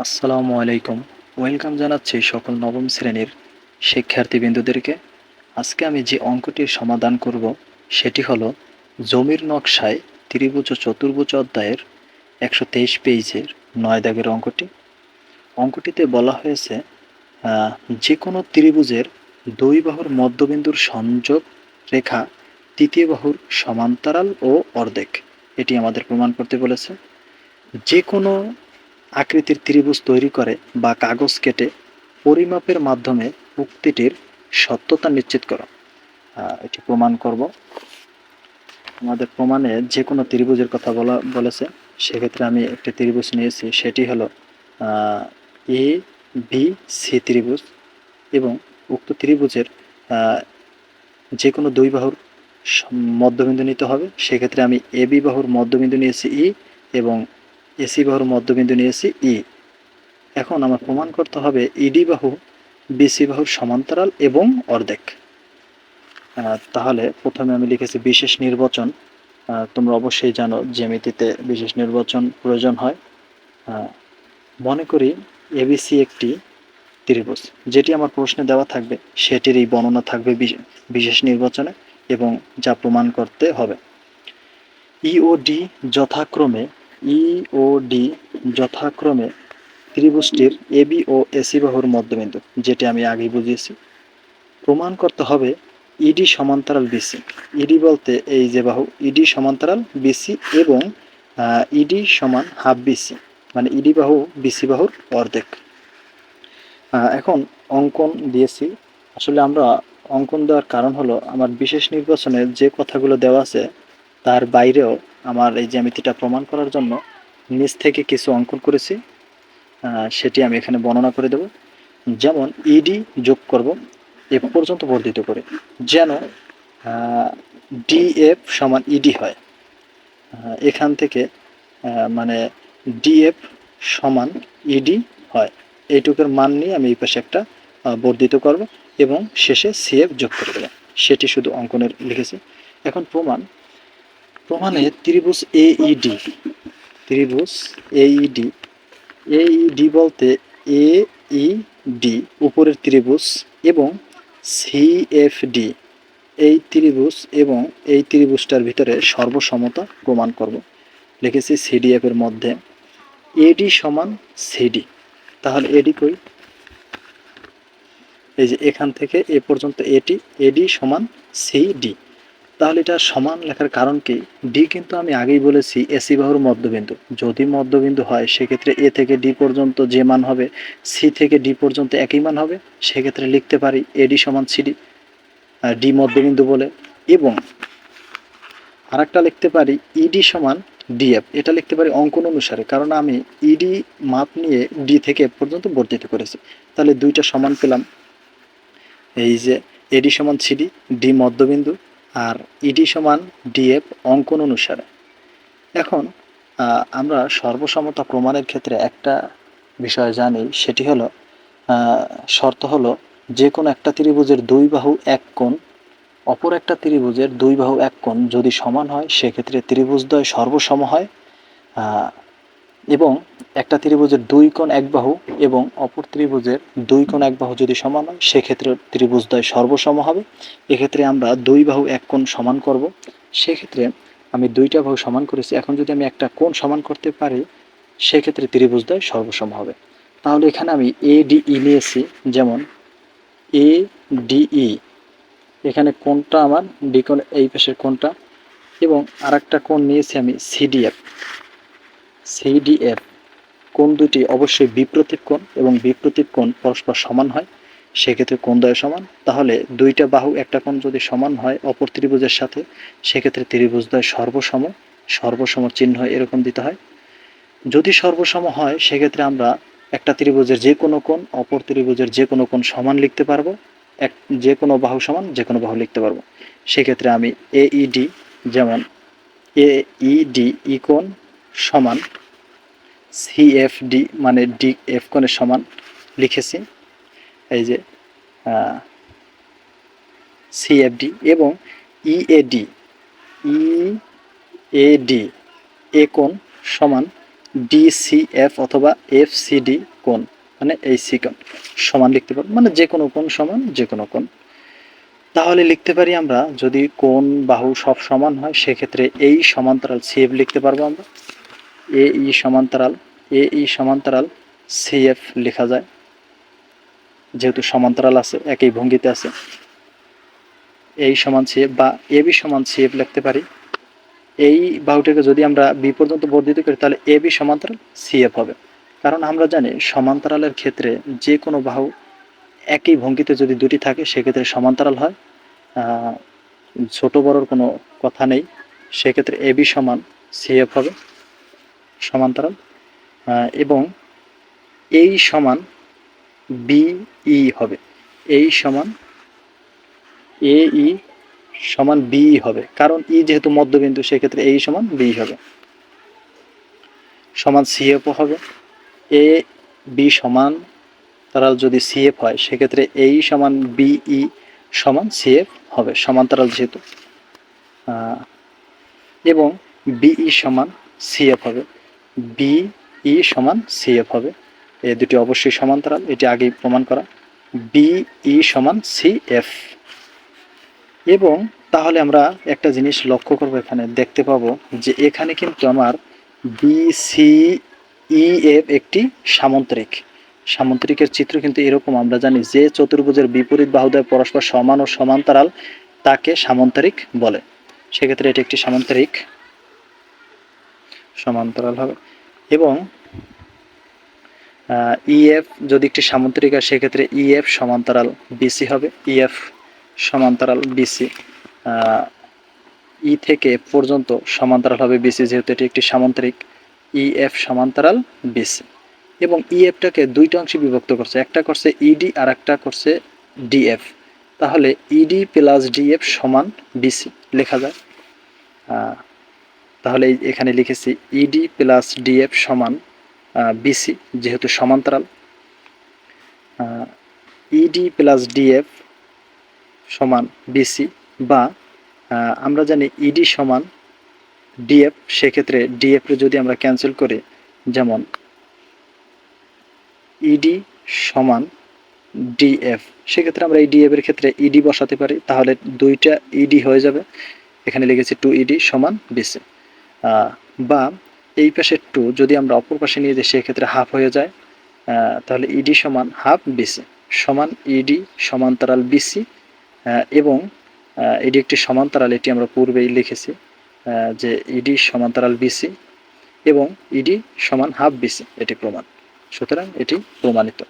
আসসালামু আলাইকুম। ওয়েলকাম জানাচ্ছি সকল নবম শ্রেণির শিক্ষার্থীবৃন্দুদেরকে। আজকে আমি যে অঙ্কটির সমাধান করব, সেটি হলো জমির নকশায় ত্রিভুজ ও চতুর্ভুজ অধ্যায়ের একশো তেইশ পেজের নয় দাগের অঙ্কটি। অঙ্কটিতে বলা হয়েছে যে কোনো ত্রিভুজের দুই বাহুর মধ্যবিন্দুর সংযোগ রেখা তৃতীয় বাহুর সমান্তরাল ও অর্ধেক। এটি আমাদের প্রমাণ করতে বলেছে। যে কোনো আকৃতির ত্রিভুজ তৈরি করে বা কাগজ কেটে পরিমাপের মাধ্যমে উক্তিটির সত্যতা নিশ্চিত করো। এটি প্রমাণ করব। আমাদের প্রমাণে যে কোনো ত্রিভুজের কথা বলা, বলেছে। সেক্ষেত্রে আমি একটি ত্রিভুজ নিয়েছি, সেটি হলো এ বি সি ত্রিভুজ এবং উক্ত ত্রিভুজের যে কোনো দুই বাহুর মধ্যবিন্দু নিতে হবে। সেক্ষেত্রে আমি এ বি বাহুর মধ্যবিন্দু নিয়েছি ই এবং এসি বাহুর মধ্যবিন্দু নিয়েছি ই এখন আমার প্রমাণ করতে হবে ইডি বাহু বিসি বাহুর সমান্তরাল এবং অর্ধেক। তাহলে প্রথমে আমি লিখেছি বিশেষ নির্বাচন। তোমরা অবশ্যই জানো জ্যামিতিতে বিশেষ নির্বাচন প্রয়োজন হয়। মনে করি এবিসি একটি ত্রিভুজ। যেটি আমার প্রশ্নে দেওয়া থাকবে, সেটির এই বর্ণনা থাকবে বিশ- বিশেষ নির্বাচনে এবং যা প্রমাণ করতে হবে। ইওডি যথাক্রমে ইওডি যথাক্রমে ত্রিভুজটির এবি ও এসি বাহুর মধ্যবিন্দু, যেটি আমি আগেই বুঝিয়েছি। প্রমাণ করতে হবে ইডি সমান্তরাল বিসি ইডি বলতে এই যে বাহু ইডি সমান্তরাল বিসি এবং ইডি সমান হাফ বিসি মানে ইডি বাহু বিসি বাহুর অর্ধেক। এখন অঙ্কন দিয়েছি। আসলে আমরা অঙ্কন দেওয়ার কারণ হলো আমার বিশেষ নির্বাচনে যে কথাগুলো দেওয়া আছে তার বাইরেও আমার এই জ্যামিতিটা প্রমাণ করার জন্য নিচ থেকে কিছু অঙ্কন করেছি সেটি আমি এখানে বর্ণনা করে দেব। যেমন ইডি যোগ করব, এ পর্যন্ত বর্ধিত করে, যেন ডিএফ সমান ইডি হয়। এখান থেকে মানে ডিএফ সমান ইডি হয়। এইটুকুর মান নিয়ে আমি এই পাশে একটা বর্ধিত করব এবং শেষে সিএফ যোগ করে দেবো। সেটি শুধু অঙ্কনের লিখেছি। এখন প্রমাণ প্রমাণে ত্রিভুজ এইডি ত্রিভুজ এইডি এইডি বলতে এ ই ডি উপরের ত্রিভুজ, এবং সিএফডি এই ত্রিভুজ এবং এই ত্রিভুজটার ভিতরে সর্বসমতা প্রমাণ করব। লিখেছি সিডিএফ এর মধ্যে। এডি সমান সিডি তাহলে এডি কই? এই যে এখান থেকে এ পর্যন্ত এটি এডি সমান সিডি তাহলে এটা সমান লেখার কারণ কি? ডি কিন্তু আমি আগেই বলেছি এসি বাহুর মধ্যবিন্দু। যদি মধ্যবিন্দু হয়, সেক্ষেত্রে এ থেকে ডি পর্যন্ত যে মান হবে সি থেকে ডি পর্যন্ত একই মান হবে, সেক্ষেত্রে লিখতে পারি এডি সমান সিডি ডি মধ্যবিন্দু বলে। এবং আরেকটা লিখতে পারি ইডি সমান ডিএফ এটা লিখতে পারি অঙ্কন অনুসারে, কারণ আমি ইডি মাপ নিয়ে ডি থেকে এফ পর্যন্ত বর্ধিত করেছি। তাহলে দুইটা সমান পেলাম। এই যে এডি সমান সিডি ডি মধ্যবিন্দু আর ইডি সমান ডিএফ অঙ্কন অনুসারে। এখন আমরা সর্বসমতা প্রমাণের ক্ষেত্রে একটা বিষয় জানি, সেটি হলো শর্ত হলো যে কোনো একটা ত্রিভুজের দুই বাহু এক কোণ, অপর একটা ত্রিভুজের দুই বাহু এক কোণ যদি সমান হয়, সেক্ষেত্রে ত্রিভুজদ্বয় সর্বসম হয় এবং একটা ত্রিভুজের দুই কোণ এক বাহু এবং অপর ত্রিভুজের দুই কোণ এক বাহু যদি সমান হয়, সেক্ষেত্রে ত্রিভুজদ্বয় সর্বসম হবে। এক্ষেত্রে আমরা দুই বাহু এক কোণ সমান করব। সেক্ষেত্রে আমি দুইটা বাহু সমান করেছি। এখন যদি আমি একটা কোণ সমান করতে পারি, সেক্ষেত্রে ত্রিভুজদ্বয় সর্বসম হবে। তাহলে এখানে আমি এ ডি ই নিয়েছি। যেমন এ ডিই এখানে কোণটা আমার ডি কোণ, এই পাশের কোণটা। এবং আরেকটা কোণ নিয়েছি আমি সিডিএফ সিডিএফ কোন দুটি অবশ্যই বিপ্রতীপ কোণ এবং বিপ্রতীপ কোণ পরস্পর সমান হয়, সেক্ষেত্রে কোণদ্বয় সমান? তাহলে দুইটা বাহু একটা কোণ যদি সমান হয় অপর ত্রিভুজের সাথে, সেক্ষেত্রে ত্রিভুজ ত্রিভুজদ্বয় সর্বসম সর্বসম চিহ্ন এরকম দিতে হয়। যদি সর্বসম হয়, সেক্ষেত্রে আমরা একটা ত্রিভুজের যে কোনো কোণ, অপর ত্রিভুজের যে কোনো কোণ সমান লিখতে পারব, এক, যে কোনো বাহু সমান, যে কোনো বাহু লিখতে পারব। সেক্ষেত্রে আমি এইডি যেমন এ ইডি ই কোণ সমান সিএফডি মানে ডি এফ কোণের সমান লিখেছি। এই যে সিএফডি এবং ইএডি ইএডি এ কোণ সমান ডিসিএফ অথবা এফ সিডি কোণ মানে এই সি কোণ সমান লিখতে পারব মানে যে কোনো কোণ সমান, যে কোনো কোণ। তাহলে লিখতে পারি আমরা, যদি কোণ বাহু সব সমান হয়, সেক্ষেত্রে এই সমান্তরাল সিএফ লিখতে পারব আমরা। এ ই সমান্তরাল, এ ই সমান্তরাল সিএফ লেখা যায়। যেহেতু সমান্তরাল আছে, একই ভঙ্গিতে আছে। এই সমান সিএফ বা এ বি সমান সিএফ লিখতে পারি। এই বাহুটিকে যদি আমরা বি পর্যন্ত বর্ধিত করি, তাহলে এ বি সমান্তরাল সিএফ হবে। কারণ আমরা জানি সমান্তরালের ক্ষেত্রে যে কোনো বাহু একই ভঙ্গিতে যদি দুটি থাকে, সেক্ষেত্রে সমান্তরাল হয়। ছোট বড়র কোনো কথা নেই। সেক্ষেত্রে এ বি সমান সিএফ হবে। সমান্তরাল এবং এই সমান বিই হবে। এই সমান এ ই সমান বি হবে। কারণ ই যেহেতু মধ্যবিন্দু, সেক্ষেত্রে এই সমান বি হবে। সমান সিএফও হবে। এ বি সমান, তারাল যদি সিএফ হয়, সেক্ষেত্রে এই সমান বিই সমান সিএফ হবে, সমান্তরাল যেহেতু। এবং বিই সমান সিএফ হবে। বিই সমান সিএফ হবে। এই দুটি অবশ্যই সমান্তরাল, এটি আগেই প্রমাণ করা। বিই সমান সিএফ এবং তাহলে আমরা একটা জিনিস লক্ষ্য করব এখানে, দেখতে পাবো যে এখানে কিন্তু আমার বি সি ই এফ একটি সামন্তরিক। সামন্তরিকের চিত্র কিন্তু এরকম, আমরা জানি যে চতুর্ভুজের বিপরীত বাহুদ্বয় পরস্পর সমান ও সমান্তরাল তাকে সামন্তরিক বলে। সেক্ষেত্রে এটি একটি সামন্তরিক সমান্তরাল হবে। এবং ইএফ যদি একটি সামন্তরিক হয়, সেক্ষেত্রে ইএফ সমান্তরাল বিসি হবে। ইএফ সমান্তরাল বিসি ই থেকে পর্যন্ত সমান্তরাল হবে বিসি যেহেতু এটি একটি সামান্তরিক ইএফ সমান্তরাল বিসি এবং ইএফটাকে দুইটা অংশে বিভক্ত করছে। একটা করছে ইডি আর একটা করছে ডিএফ তাহলে ইডি প্লাস ডিএফ সমান বিসি লেখা যায়। তাহলে এখানে লিখেছি ইডি প্লাস ডিএফ সমান বিসি যেহেতু সমান্তরাল। ইডি প্লাস ডিএফ সমান বিসি বা আমরা জানি ইডি সমান ডিএফ সেক্ষেত্রে ডিএফ যদি আমরা ক্যান্সেল করি, যেমন ইডি সমান ডিএফ সেক্ষেত্রে আমরা এই ডিএফ এর ক্ষেত্রে ইডি বসাতে পারি, তাহলে দুইটা ইডি হয়ে যাবে। এখানে লিখেছি টু ইডি সমান বিসি বা এই পাশে টু যদি আমরা অপর পাশে নিয়ে যাই, সেক্ষেত্রে হাফ হয়ে যায়। তাহলে ইডি সমান হাফ বিসি সমান ইডি সমান্তরাল বিসি এবং এটি একটি সমান্তরাল, এটি আমরা পূর্বেই লিখেছি যে ইডি সমান্তরাল বিসি এবং ইডি সমান হাফ বিসি এটি প্রমাণ। সুতরাং এটি প্রমাণিত।